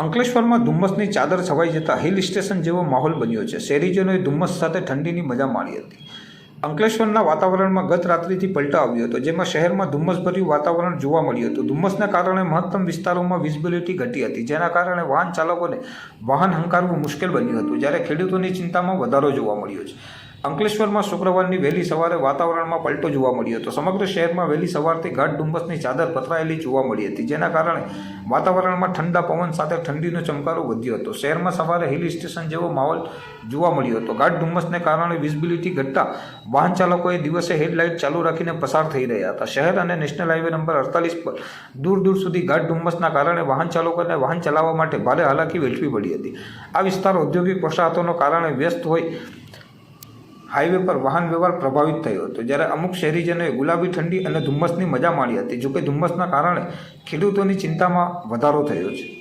અંકલેશ્વરમાં ધુમ્મસની ચાદર છવાઈ જતા હિલ સ્ટેશન જેવો માહોલ બન્યો છે. શહેરીજનોએ ધુમ્મસ સાથે ઠંડીની મજા માણી હતી. અંકલેશ્વરના વાતાવરણમાં ગત રાત્રિથી પલટો આવ્યો હતો, જેમાં શહેરમાં ધુમ્મસભર્યું વાતાવરણ જોવા મળ્યું હતું. ધુમ્મસના કારણે મહત્તમ વિસ્તારોમાં વિઝિબિલિટી ઘટી હતી, જેના કારણે વાહન ચાલકોને વાહન હંકારવું મુશ્કેલ બન્યું હતું. જ્યારે ખેડૂતોની ચિંતામાં વધારો જોવા મળ્યો છે. અંકલેશ્વરમાં શુક્રવારની વહેલી સવારે વાતાવરણમાં પલટો જોવા મળ્યો હતો. સમગ્ર શહેરમાં વહેલી સવારથી ગાઢ ડુંબસની ચાદર પથરાયેલી જોવા મળી હતી, જેના કારણે વાતાવરણમાં ઠંડા પવન સાથે ઠંડીનો ચમકારો વધ્યો હતો. શહેરમાં સવારે હિલ સ્ટેશન જેવો માહોલ જોવા મળ્યો હતો. ગાઢ ડુંબસને કારણે વિઝિબિલિટી ઘટતા વાહન ચાલકોએ દિવસે હેડલાઇટ ચાલુ રાખીને પસાર થઈ રહ્યા હતા. શહેર અને નેશનલ હાઈવે નંબર અડતાલીસ પર દૂર દૂર સુધી ગાઢ ડુંબસના કારણે વાહન ચાલકોને વાહન ચલાવવા માટે ભારે હાલાકી વેઠવી પડી હતી. આ વિસ્તાર ઔદ્યોગિક વસાહતોના કારણે વ્યસ્ત હોય હાઈવે પર વાહન વ્યવહાર પ્રભાવિત થયો હતો. જ્યારે અમુક શહેરીજનોએ ગુલાબી ઠંડી અને ધુમ્મસની મજા માણી હતી, જોકે ધુમ્મસના કારણે ખેડૂતોની ચિંતામાં વધારો થયો છે.